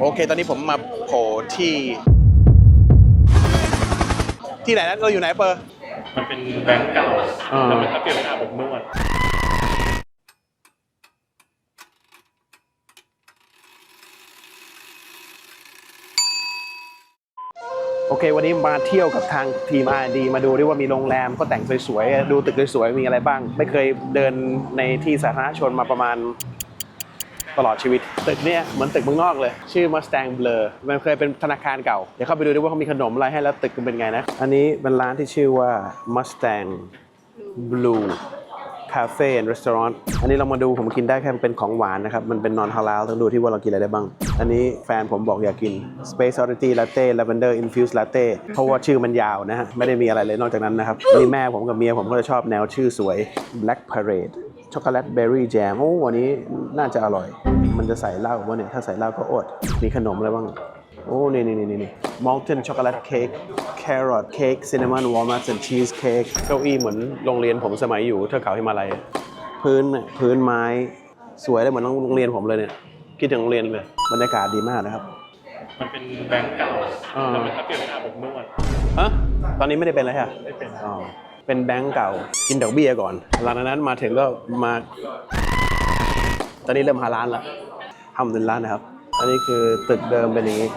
โอเค ตอนนี้ผมมาโผล่ที่ ที่ไหนนะเราอยู่ไหนเปอร์มันเป็นแบงก์เก่าอ่าแล้วมันก็เปลี่ยนเป็นอาบอบนวดโอเค วันนี้มาเที่ยวกับทางทีม R&D มาดูด้วยว่ามีโรงแรมก็แต่งสวยๆ ดูตึกสวยๆ มีอะไรบ้าง ไม่เคยเดินในที่สาธารณชนมาประมาณ ตลอดชีวิต ตึกเนี่ยเหมือนตึกเมืองนอกเลย ชื่อ Mustang Blur มันเคยเป็นธนาคารเก่า เดี๋ยวเข้าไปดูด้วยว่าเขามีขนมอะไรให้แล้วตึกมันเป็นไงนะ อันนี้เป็นร้านที่ชื่อว่า Mustang Blue Cafe and Restaurant อันนี้เรามาดูผมกินได้แค่เป็นของหวานนะครับ มันเป็นนอนฮาลาลต้องดูที่ว่าเรากินอะไรได้บ้าง อันนี้แฟนผมบอกอยากกิน Space Oddity Latte Lavender Infused Latte เพราะว่าชื่อมันยาวนะฮะ ไม่ได้มีอะไรเลยนอกจากนั้นนะครับ นี่แม่ผมกับเมียผมก็จะชอบแนวชื่อสวย Black Parade ช็อกโกแลตเบอร์รี่แจมโอ้วันนี้น่าจะอร่อย มันจะใส่เหล้าวะเนี่ยถ้าใส่เหล้าก็อด มีขนมอะไรบ้าง โอ้นี่นี่นี่นี่ molten chocolate cake carrot cake cinnamon walnuts and cheese cake เก้าอี้เหมือนโรงเรียนผมสมัยอยู่เทือกเขาฮิมาลัยพื้นเนี่ยพื้นไม้สวยเลยเหมือนโรงเรียนผมเลยเนี่ยคิดถึงโรงเรียนเลยบรรยากาศดีมากนะครับ มันเป็นแบงก์เก่าอ่าแล้วมันก็เปลี่ยนเป็นอาบอบนวดฮะตอนนี้ไม่ได้เป็นแล้วใช่ไหมไม่เป็นอ๋อเป็นแบงก์เก่ากินดอกเบี้ยก่อนหลังจากนั้นมาถึงก็มา ตอนนี้เริ่มหาร้านละทำเป็นร้านนะครับ อันนี้คือตึกเดิมเป็นอย่างนี้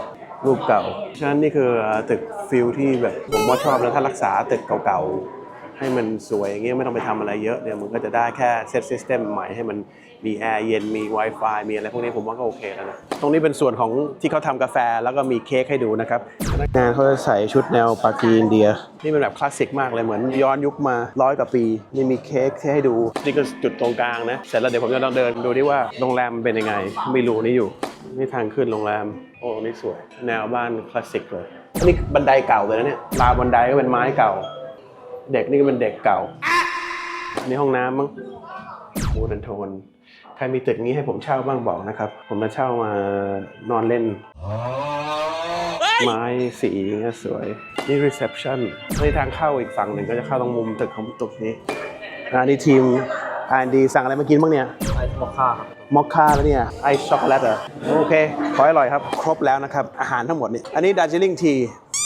รูปเก่า ฉะนั้นนี่คือตึกฟิลที่แบบผมว่าชอบแล้วถ้ารักษาตึกเก่าๆ ให้มันสวยอย่างเงี้ยไม่ต้องไปทำอะไรเยอะเนี่ยมันก็จะได้แค่เซตซิสเต็มใหม่ให้มันมีแอร์เย็นมี Wi-Fi มีอะไรพวกนี้ผมว่าก็โอเคแล้วนะ ตรงนี้เป็นส่วนของที่เขาทำกาแฟแล้วก็มีเค้กให้ดูนะครับพนักงานเขาจะใส่ชุดแนวปากีอินเดีย นี่เป็นแบบคลาสสิกมากเลยเหมือนย้อนยุคมาร้อยกว่าปี นี่มีเค้กที่ให้ดูนี่ก็จุดตรงกลางนะเสร็จแล้วเดี๋ยวผมจะลองเดินดูดิว่าโรงแรมมันเป็นยังไงไม่รู้นี่อยู่นี่ทางขึ้นโรงแรมโอ้นี่สวย แนวบ้านคลาสสิกเลยอันนี้บันไดเก่าเลยนะเนี่ยราวบันไดก็เป็นไม้เก่า เด็กนี่ก็เป็นเด็กเก่าอันนี้ห้องน้ำมั้งโมเดิร์นโทนใครมีตึกนี้ให้ผมเช่าบ้างบอกนะครับ ผมมาเช่ามานอนเล่น ไม้สีอย่างเงี้ยสวย นี่รีเซพชันนี่ทางเข้าอีกฝั่งหนึ่งก็จะเข้าตรงมุมตึกของตึกนี้อันนี้ทีม R&D สั่งอะไรมากินบ้างเนี่ยไอมอคค่าครับมอคค่าแล้วเนี่ยไอช็อกโกแลตเหรอโอเค ขอให้อร่อยครับ ครบแล้วนะครับ อาหารทั้งหมดนี่อันนี้ดาร์จิลิงที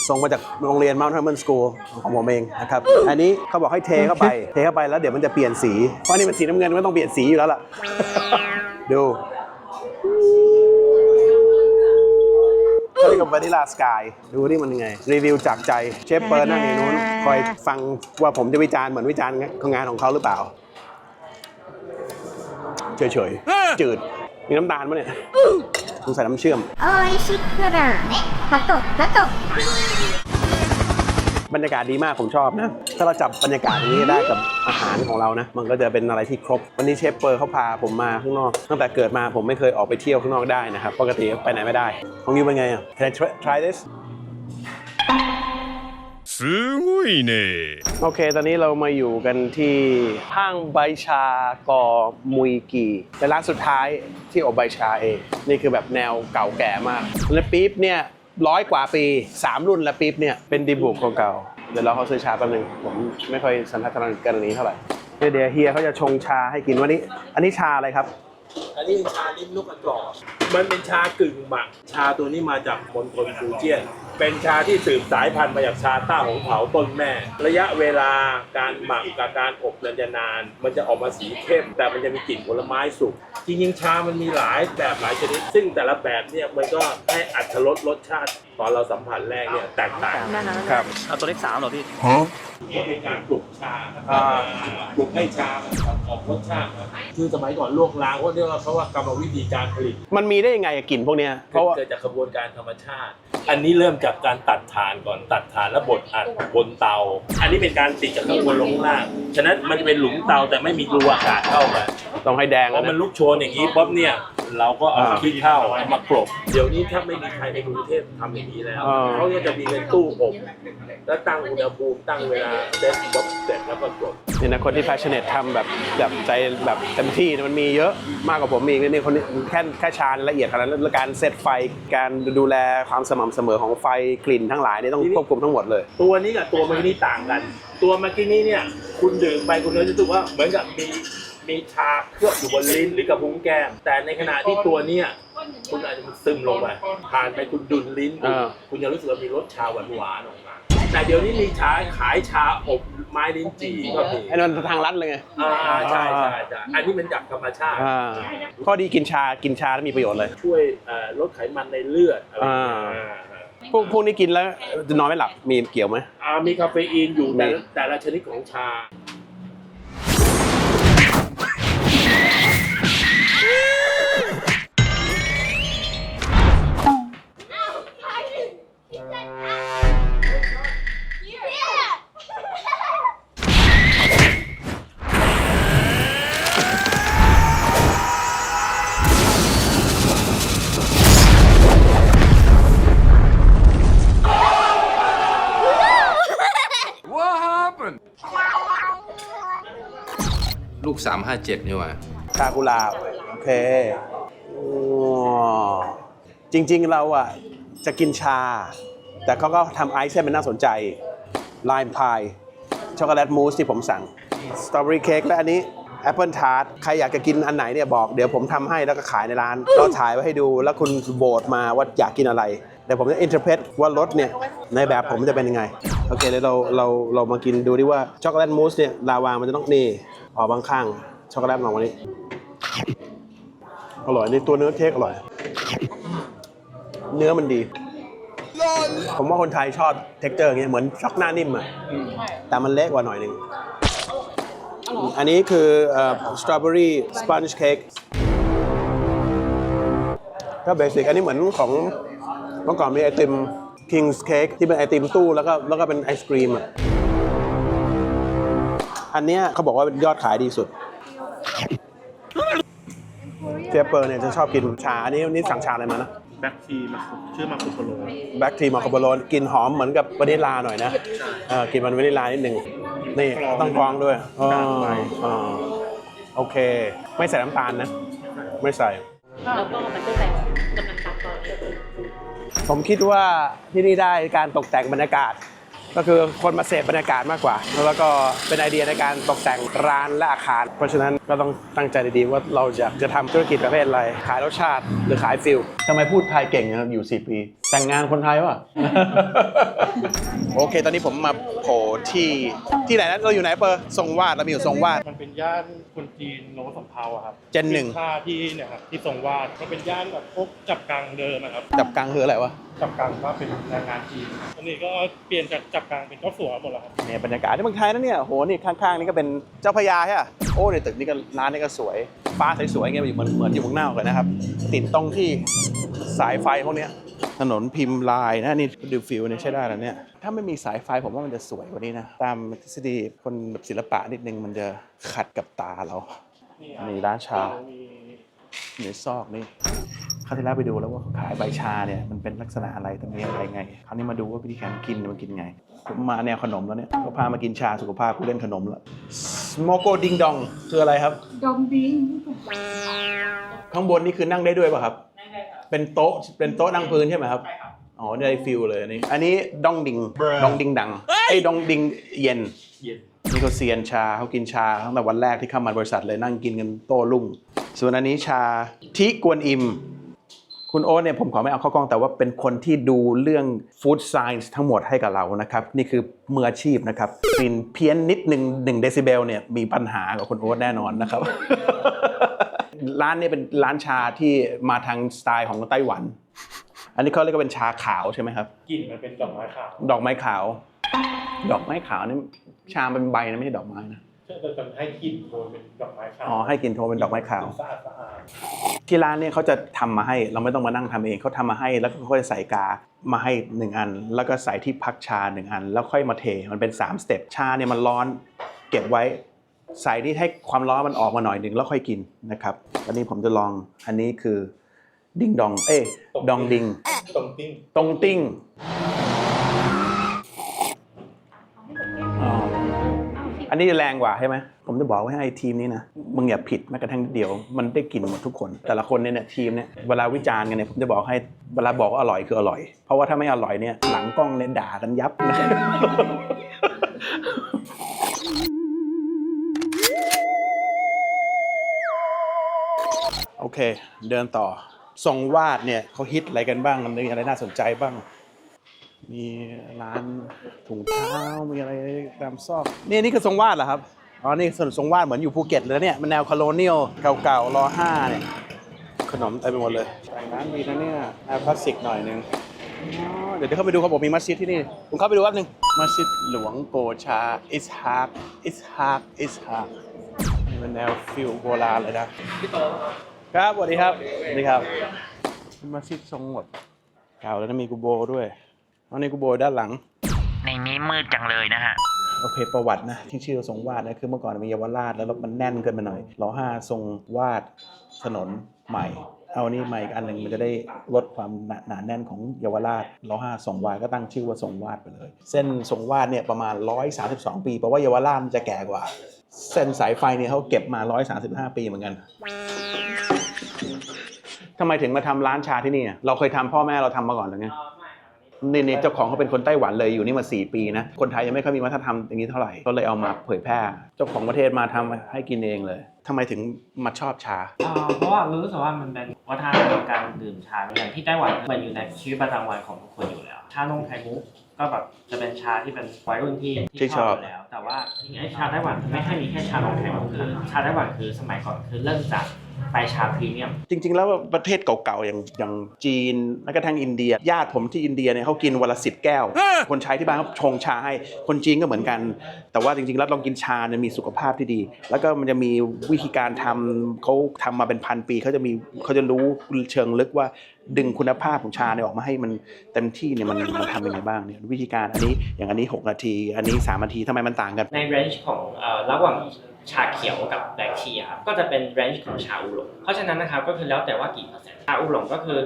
ส่งมาจากโรงเรียน Mount Hermon School ของผมเองนะครับ อันนี้เขาบอกให้เทเข้าไป เทเข้าไปแล้วเดี๋ยวมันจะเปลี่ยนสี เพราะนี่มันสีน้ำเงินมันต้องเปลี่ยนสีอยู่แล้วล่ะ ดูเขาเรียกว่า Vanilla Sky ดูนี่มันยังไง รีวิวจากใจ เชฟเปิร์นั่งอยู่นู้น คอยฟังว่าผมจะวิจารณ์เหมือนวิจารณ์งานของเขาหรือเปล่า เฉยๆ จืด มีน้ำตาลปะเนี่ย คุณใส่น้ำเชื่อมโอ้ยชิคกี้พายฮัตโตฮัตโตบรรยากาศดีมากผมชอบนะ ถ้าเราจับบรรยากาศนี้ได้กับอาหารของเรานะ มันก็จะเป็นอะไรที่ครบ วันนี้เชฟเปอร์เขาพาผมมาข้างนอก ตั้งแต่เกิดมาผมไม่เคยออกไปเที่ยวข้างนอกได้นะครับ ปกติไปไหนไม่ได้ ของยูเป็นไงอะ Can I try this すごいね โอเค ตอนนี้เรามาอยู่กันที่ห้างใบชากอมุยกีเป็นร้านสุดท้ายที่อบใบชาเอง นี่คือแบบแนวเก่าแก่มาก และปี๊บเนี่ยร้อยกว่าปี 3 รุ่นแล้วปี๊บเนี่ยเป็นดีบุกเก่าๆเดี๋ยวเราเขาซื้อชาแป๊บนึง ผมไม่ค่อยสันทัดกันอันนี้เท่าไหร่เดี๋ยวเฮียเขาจะชงชาให้กินวันนี้ อันนี้ชาอะไรครับ อันนี้เป็นชาลิ้มลูกกระจอกมันเป็นชากึ่งหมัก ชาตัวนี้มาจากมณฑลฟูเจียน เป็นชาที่สืบสายพันธุ์มาจากชาต้าของเผาต้นแม่ ระยะเวลาการหมักกับการอบนานจะนาน มันจะออกมาสีเข้ม แต่มันจะมีกลิ่นผลไม้สุกจริงๆชามันมีหลายแบบหลายชนิด ซึ่งแต่ละแบบเนี่ยมันก็ให้อัตรสรสชาติตอนเราสัมผัสแรกเนี่ยแตกต่างครับ เอาตัวเลขสามเหรอพี่ก็เป็นการปลุกชาครับปลุกให้ชามันออกรสชาติครับคือสมัยก่อนลวกล้างเขาเรียกว่าเขาว่ากรรมวิธีการผลิตมันมีได้ยังไงอะกลิ่นพวกเนี้ยเพราะว่าเกิดจากกระบวนการธรรมชาติ อันนี้เริ่มจากการตัดถ่านก่อนตัดถ่านแล้วบดอัดบนเตา อันนี้เป็นการติดจากข้างบนลงข้างล่าง ฉะนั้นมันจะเป็นหลุมเตาแต่ไม่มีรูอากาศเข้ามา ต้องให้แดงพแล้อวมันนะลุกโชนอย่างนี้ปุ๊บเนี่ย เราก็เอาอ่า ขี้เถ้าเอามากรบ เดี๋ยวนี้ถ้าไม่มีใครในกรุงเทพทำอย่างนี้แล้วอ่า เขาก็จะมีเป็นตู้อบแล้วตั้งอุณหภูมิตั้งเวลาเสร็จปุ๊บเสร็จแล้วก็กรบเนี่ยนะคนที่ passionate ทำแบบแบบใจแบบเต็มที่เนี่ยมันมีเยอะมากกว่าผมอีกนี่คนนี้แค่แค่ชาญละเอียดขนาดนั้นแล้วการเซตไฟการดูแลความสม่ำเสมอของไฟกลิ่นทั้งหลายเนี่ยต้องควบคุมทั้งหมดเลย ตัวนี้กับตัวเมื่อกี้นี้ต่างกัน ตัวเมื่อกี้นี้เนี่ย คุณดื่มไปคุณจะรู้สึกว่าเหมือนกับมี มีชาเคลือบอยู่บนลิ้นหรือกระพุ้งแก้ม แต่ในขณะที่ตัวเนี้ยคุณอาจจะมันซึมลงไปผ่านไปคุณดุลลิ้น คุณอ่า คุณจะรู้สึกว่ามีรสชาหวานหวานๆออกมา แต่เดี๋ยวนี้มีชาขายชาอบไม้ลิ้นจี่ก็มีไอ้นั่นทางรัดเลยไงอ่าใช่ใช่ใช่อันนี้มันจากธรรมชาติ อ่าข้อดีกินชากินชาแล้วมีประโยชน์เลย ช่วยเอ่อลดไขมันในเลือดอะไรอย่างเงี้ยอ่า อ่าพวกพวกนี้กินแล้วนอนไม่หลับมีเกี่ยวไหม อ่ามีคาเฟอีนอยู่แต่มีละแต่ละชนิดของชา ลูก357นี่หว่าชากุหลาบโอเคอ๋อจริงๆเราอะจะกินชา แต่เขาก็ทำไอซ์ให้มันน่าสนใจไลม์พายช็อกโกแลตมูสที่ผมสั่งสตรอเบอรี่เค้กและอันนี้แอปเปิลทาร์ตใครอยากจะกินอันไหนเนี่ยบอกเดี๋ยวผมทำให้แล้วก็ขายในร้าน เราถ่ายไว้ให้ดูแล้วคุณโหวตมาว่าอยากกินอะไร เดี๋ยวผมจะอินเทอร์เพตว่ารสเนี่ยในแบบผมจะเป็นยังไง โอเคเดี๋ยวเราเราเรามากินดูดิว่าช็อกโกแลตมูสเนี่ยลาวามันจะต้องนี่ออกบางข้างช็อกโกแลตลองวันนี้ อร่อยในตัวเนื้อเค้กอร่อย เนื้อมันดี ผมว่าคนไทยชอบเท็กเจอร์อย่างเงี้ยเหมือนช็อกหน้านิ่มอะแต่มันเล็กกว่าหน่อยหนึ่งอันนี้คือสตรอเบอรี่สปันจ์เค้กก็เบสิกอันนี้เหมือนของเมื่อก่อนมีไอติม King's Cake ที่เป็นไอติมตู้แล้วก็แล้วก็เป็นไอศครีมอะอันเนี้ยเขาบอกว่าเป็นยอดขายดีสุด เจเปอร์เนี่ยจะชอบกินชา อันนี้นี่สั่งชาอะไรมานะ แบ็คทีมาชื่อมาคุโปโลแบล็กทีมอคาโบโลนกลินหอมเหมือนกับวานิลลาหน่อยนะเออกินมันวานิลลานิดหนึ่งนี่ต้องกรองด้วยอ๋ออ๋อโอเค ไม่ใส่น้ำตาลนะ ไม่ใส่ แล้วก็มันก็แต่กำลังตัดตอนนี้ ผมคิดว่าที่นี่ได้การตกแต่งบรรยากาศ ก็คือคนมาเสพบรรยากาศมากกว่า แล้วก็เป็นไอเดียในการตกแต่งร้านและอาคาร เพราะฉะนั้นก็ต้องตั้งใจดีๆว่าเราจะจะทำธุรกิจประเภทอะไร ขายรสชาติหรือขายฟิลทำไมพูดไทยเก่งนะครับอยู่ 4 ปี แต่งงานคนไทยวะ โอเค ตอนนี้ผมมาโผล่ที่ที่ไหนนะเราอยู่ไหนเปอร์ทรงวาดเรามีอยู่ทรงวาด มันเป็นย่านคนจีนโนสำเภาอะครับเจนหนึ่งท่าที่เนี่ยครับที่ทรงวาดมันเป็นย่านแบบพวกจับกังเดิมอะครับ จับกลางคืออะไรวะ จับกังก็เป็นแรงงานจีนอันนี้ก็เปลี่ยนจากจับกังเป็นเจ้าสัวหมดแล้วครับเนี่ยบรรยากาศที่เมืองไทยนะเนี่ยโหนี่ข้างๆนี่ก็เป็นเจ้าพระยาใช่ปะโอ้ในตึกนี้ก็ร้านนี้ก็สวยฟ้าสวยๆเงี้ยอยู่เหมือนเหมือนอยู่เมืองนอกเลยนะครับติดตรงที่สายไฟพวกเนี้ยถนนพิมพ์ลายนะนี่ดูฟิลเนี่ยใช้ได้แล้วเนี่ยถ้าไม่มีสายไฟผมว่ามันจะสวยกว่านี้นะตามทฤษฎีคนแบบศิลปะนิดนึงมันจะขัดกับตาเรานี่นี่ร้านชามีอยู่ในซอกนี่คราวที่แล้วไปดูแล้วว่าเขาขายใบชาเนี่ยมันเป็นลักษณะอะไรทำยังไงไง คราวนี้มาดูว่าวิธีการกินมันกินไง ผมมาแนวขนมแล้วเนี่ยก็พามากินชาสุขภาพกูเล่นขนมแล้วสโมโกดิงดองคืออะไรครับดมดิ้งข้างบนนี่คือนั่งได้ด้วยป่ะครับ เป็นโต๊ะเป็นโต๊ะนั่งพื้นใช่ไหมครับ อ๋อได้ฟิลเลยอันนี้ อันนี้ดองดิงดองดิงดังไอ้ยดองดิงเย็นเย็นนี่เขาเซียนชาเขากินชาตั้งแต่วันแรกที่เข้ามาบริษัทเลยนั่งกินกันโต้รุ่ง ส่วนอันนี้ชาทิกวนอิม คุณโอ๊ตเนี่ยผมขอไม่เอาเข้ากล้องแต่ว่าเป็นคนที่ดูเรื่องฟู้ดไซน์ทั้งหมดให้กับเรานะครับ นี่คือมืออาชีพนะครับกลิ่นเพี้ยนนิดหนึ่งหนึ่งเดซิเบลเนี่ยมีปัญหากับคุณโอ๊ตแน่นอนนะครับ ร้านนี้เป็นร้านชาที่มาทางสไตล์ของไต้หวัน อันนี้เขาเรียกว่าเป็นชาขาวใช่ไหมครับ กลิ่นมันเป็นดอกไม้ขาว ดอกไม้ขาว ดอกไม้ขาวนี่ชาเป็นใบนะไม่ใช่ดอกไม้นะจะจะให้กลิ่นโทนเป็นดอกไม้ขาว อ๋อให้กลินโทนเป็นดอกไม้ขาวสะอาดสะอาด ที่ร้านเนี่ยเขาจะทำมาให้เราไม่ต้องมานั่งทำเองเขาทำมาให้แล้วก็ค่อยใส่กามาให้หนึ่งอัน แล้วก็ใส่ที่พักชาหนึ่งอัน แล้วค่อยมาเทมันเป็น 3 สเต็ปชาเนี่ยมันร้อนเก็บไว้ ใส่ที่ให้ความร้อนมันออกมาหน่อยหนึ่งแล้วค่อยกินนะครับอันนี้ผมจะลองอันนี้คือ ดิงดอง เอ้ยดองดิงตรงติ้งตรงติ้ง อันนี้แรงกว่าใช่ไหมผมจะบอกไว้ให้ทีมนี้นะมึงอย่าผิดแม้กระทั่งนิดเดียว มันได้กลิ่นหมดทุกคน แต่ละคนเนี่ยเนี่ยทีมเนี่ยเวลาวิจารณ์กันเนี่ยผมจะบอกให้เวลาบอกว่าอร่อยคืออร่อย เพราะว่าถ้าไม่อร่อยเนี่ยหลังกล้องเนี่ยด่ากันยับนะโอเค เดินต่อทรงวาดเนี่ยเขาฮิตอะไรกันบ้างมันมีอะไรน่าสนใจบ้าง มีร้านถุงเท้ามีอะไรตามซอกนี่นี่คือทรงวาดเหรอครับอ๋อนี่ส่วนทรงวาดเหมือนอยู่ภูเก็ตเลยนะเนี่ยมันแนวคอโลเนียลเก่าๆรอห้าเนี่ยขนมเต็มไปหมดเลยร้านดีนะเนี่ยแนวคลาสสิกหน่อยนึงอ๋อเดี๋ยวเดี๋ยวเข้าไปดูเขาบอกมีมัสยิดที่นี่ผมเข้าไปดูแป๊บนึงมัสยิดหลวงโกชาอิสฮากอิสฮากอิสฮากนี่เป็นแนวฟิลโบราณเลยนะครับสวัสดีครับสวัสดีครับเป็นมัสยิดทรงหมดเก่าแล้วนะมีกุโบด้วย เอาในกุโบด้านหลัง ในนี้มืดจังเลยนะฮะ โอเค ประวัตินะที่ชื่อทรงวาดนะคือเมื่อก่อนมีเยาวราชแล้วมันแน่นเกินไปหน่อยรอห้าทรงวาดถนนใหม่ เอานี่มาอีกอันหนึ่งมันจะได้ลดความหนาหนาแน่นของเยาวราชรอห้าทรงวาดก็ตั้งชื่อว่าทรงวาดไปเลย เส้นทรงวาดเนี่ยประมาณ 132 ปีเพราะว่าเยาวราชมันจะแก่กว่า เส้นสายไฟเนี่ยเขาเก็บมา 135 ปีเหมือนกันทำไมถึงมาทำร้านชาที่นี่อะเราเคยทำพ่อแม่เราทำมาก่อนหรือไง นี่นี่เจ้าของเขาเป็นคนไต้หวันเลยอยู่นี่มา 4 ปีนะ คนไทยยังไม่ค่อยมีวัฒนธรรมอย่างนี้เท่าไหร่ ก็เลยเอามาเผยแพร่ เจ้าของประเทศมาทำให้กินเองเลยทำไมถึงมาชอบชา เพราะว่ารู้สึกว่ามันเป็นวัฒนธรรมการดื่มชาอย่างที่ไต้หวันมันอยู่ในชีวิตประจำวันของทุกคนอยู่แล้ว ชานมไข่มุกก็แบบจะเป็นชาที่เป็นวัยรุ่นที่ที่ชอบยู่แล้ว แต่ว่าไอชาไต้หวันไม่ใช่มีแค่ชานมไข่มุกคือชาไต้หวันคือสมัยก่อนคือเริ่มจาก ไปชาพรีเมียม จริง ๆ แล้วประเทศเก่าๆอย่างอย่างจีนแล้วก็ทั้งอินเดีย ญาติผมที่อินเดียเนี่ยเขากินวันละสิบแก้ว คนใช้ที่บ้านเขาชงชาให้ คนจีนก็เหมือนกัน แต่ว่าจริงๆ แล้วลองกินชาเนี่ยมีสุขภาพที่ดี แล้วก็มันจะมีวิธีการทำเขาทำมาเป็นพันปีเขาจะมีเขาจะรู้เชิงลึกว่า ดึงคุณภาพของชาเนี่ยออกมาให้มันเต็มที่เนี่ยมันมันทำยังไงบ้างเนี่ยวิธีการอันนี้อย่างอันนี้ 6 นาที อันนี้ 3 นาทีทำไมมันต่างกัน ในเรนจ์ของเอ่อระหว่างชาเขียวกับแบล็คทีครับก็จะเป็นเรนจ์ของชาอูหลงเพราะฉะนั้นนะครับก็คือแล้วแต่ว่ากี่เปอร์เซ็นต์ชาอูหลงก็คือ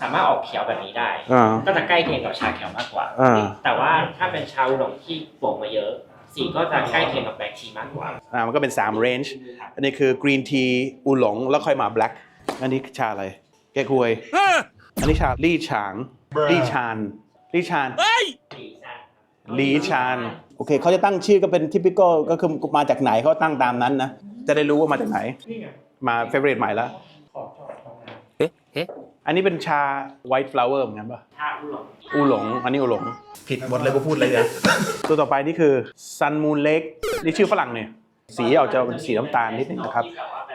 สามารถออกเขียวแบบนี้ได้ อ่า ก็จะใกล้เคียงกับชาเขียวมากกว่า อ่า แต่ว่าถ้าเป็นชาอูหลงที่โป่งมาเยอะ สีก็จะใกล้เคียงกับแบล็คทีมากกว่า อ่ามันก็เป็น3 range อันนี้คือกรีนทีอูหลงแล้วค่อยมา black อันนี้ชาอะไร แก้ควย อันนี้ชาลี่ฉาง ลี่ชาน ลี่ชานลีชานโอเคเขาจะตั้งชื่อก็เป็น typical ก็คือมาจากไหนเขาตั้งตามนั้นนะ จะได้รู้ว่ามาจากไหน มา favorite ใหม่แล้วอันนี้เป็นชา white flower เหมือนกันปะชาอูหลงอูหลง อันนี้อูหลง ผิดหมดเลยกูพูดเลยนะตัวต่อไปนี่คือ Sun Moon Lake นี่ชื่อฝรั่งเนี่ย สีออกจะเป็นสีน้ำตาลนิดนึงนะครับ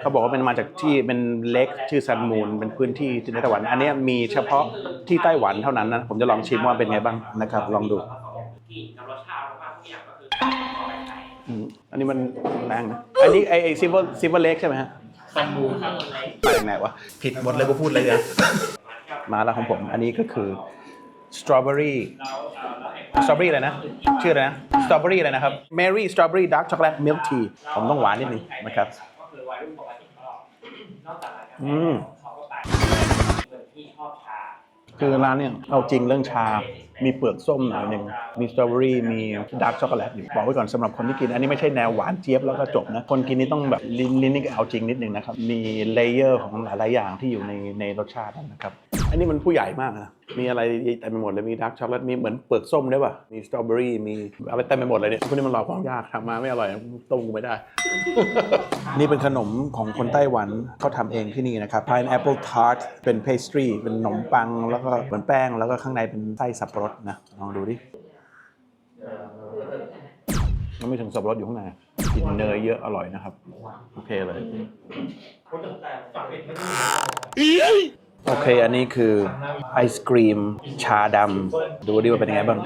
เขาบอกว่าเป็นมาจากที่เป็นเล็กชื่อซันมูนเป็นพื้นที่ที่ในไต้หวัน อันเนี้ยมีเฉพาะที่ไต้หวันเท่านั้นนะผมจะลองชิมว่าเป็นไงบ้างนะครับ ลองดูกลิ่นกับรสชาติมากทุกอย่างก็คือเอาไปใช้อืมอันนี้มันแรงนะอันนี้ไอไอซิลเวอร์ซิลเวอร์เล็กใช่ไหมฮะซันมูนครับมาจากไหนวะผิดหมดเลยกูพูดเลยนะมาแล้วของผม อันนี้ก็คือ สตรอเบอรี่สตรอเบอรี่อะไรนะ ชื่ออะไรนะสตรอเบอรี่อะไรนะครับเมรี่สตรอเบอรี่ดาร์กช็อกโกแลตมิลค์ทีผมต้องหวานนิดนึงนะครับคือวัยรุ่นปกติก็นอกจากร้านกาแฟอืมเขาก็ไปเหมือนที่ชอบชาคือร้านเนี่ยเอาจริงเรื่องชา มีเปลือกส้มหน่อยหนึ่งมีสตรอเบอรี่มีดาร์กช็อกโกแลตอยู่บอกไว้ก่อนสำหรับคนที่กิน อันนี้ไม่ใช่แนวหวานเจี๊ยบแล้วก็จบนะ คนกินนี่ต้องแบบลิ้นลิ้นนี่เอาจริงนิดนึงนะครับ มีเลเยอร์ของหลายๆอย่างที่อยู่ในในรสชาตินะครับ อันนี้มันผู้ใหญ่มากนะมีอะไรเต็มไปหมดเลยมีดาร์กช็อกโกแลตมีเหมือนเปลือกส้มด้วยป่ะมีสตรอเบอรี่มีอะไรเต็มไปหมดเลยเนี่ยพวกนี้มันรอความยากทำมาไม่อร่อยต้มกูไม่ได้ นี่เป็นขนมของคนไต้หวันเขาทำเองที่นี่นะครับ pineapple tart เป็น pastry เป็นขนมปังแล้วก็เหมือนแป้งแล้วก็ข้างในเป็นไส้สับปะรดนะลองดูดิมันไม่ถึงสับปะรดอยู่ข้างในกินเนยเยอะอร่อยนะครับ โอเคเลย โอเค อันนี้คือไอศกรีมชาดำดูดิว่าเป็นยังไงบ้าง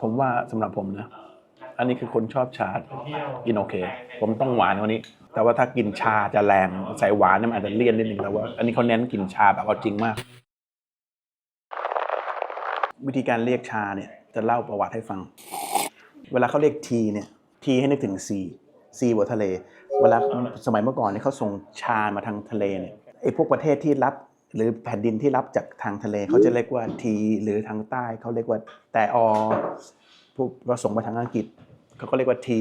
ผมว่าสำหรับผมนะ อันนี้คือคนชอบชากินโอเค ผมต้องหวานกว่านี้ แต่ว่าถ้ากินชาจะแรง ใส่หวานเนี่ยมันอาจจะเลี่ยนนิดนึงแต่ว่า อันนี้เขาเน้นกินชาแบบเอาจริงมาก วิธีการเรียกชาเนี่ยจะเล่าประวัติให้ฟัง เวลาเขาเรียกทีเนี่ยทีให้นึกถึงซีซีบนทะเล เวลาสมัยเมื่อก่อนเนี่ยเขาส่งชามาทางทะเลเนี่ยไอ้พวกประเทศที่รับหรือแผ่นดินที่รับจากทางทะเลเขาจะเรียกว่าทีหรือทางใต้เขาเรียกว่าแต่อพวกเราส่งมาทางอังกฤษเขาก็เรียกว่าที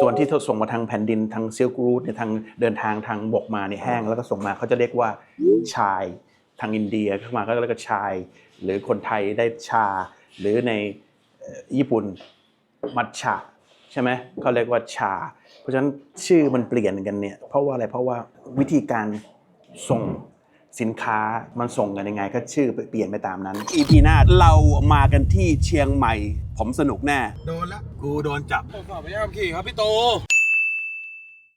ส่วนที่เขาส่งมาทางแผ่นดินทางซิลกรูทเนี่ยทางเดินทางทางบกมาเนี่ยแห้ง แล้วก็ส่งมาเขาจะเรียกว่าชาย ทางอินเดียเข้ามาก็เรียกว่าชาย หรือคนไทยได้ชา หรือในเอ่อญี่ปุ่นมัทฉะใช่ไหมเขาเรียกว่าชา เพราะฉะนั้นชื่อมันเปลี่ยนกันเนี่ยเพราะว่าอะไรเพราะว่าวิธีการส่งสินค้ามันส่งกันยังไง ก็ชื่อเปลี่ยนไปตามนั้น EP หน้าเรามากันที่เชียงใหม่ ผมสนุกแน่ โดนละกูโดนจับขอไม่ยอมขี่ครับพี่โต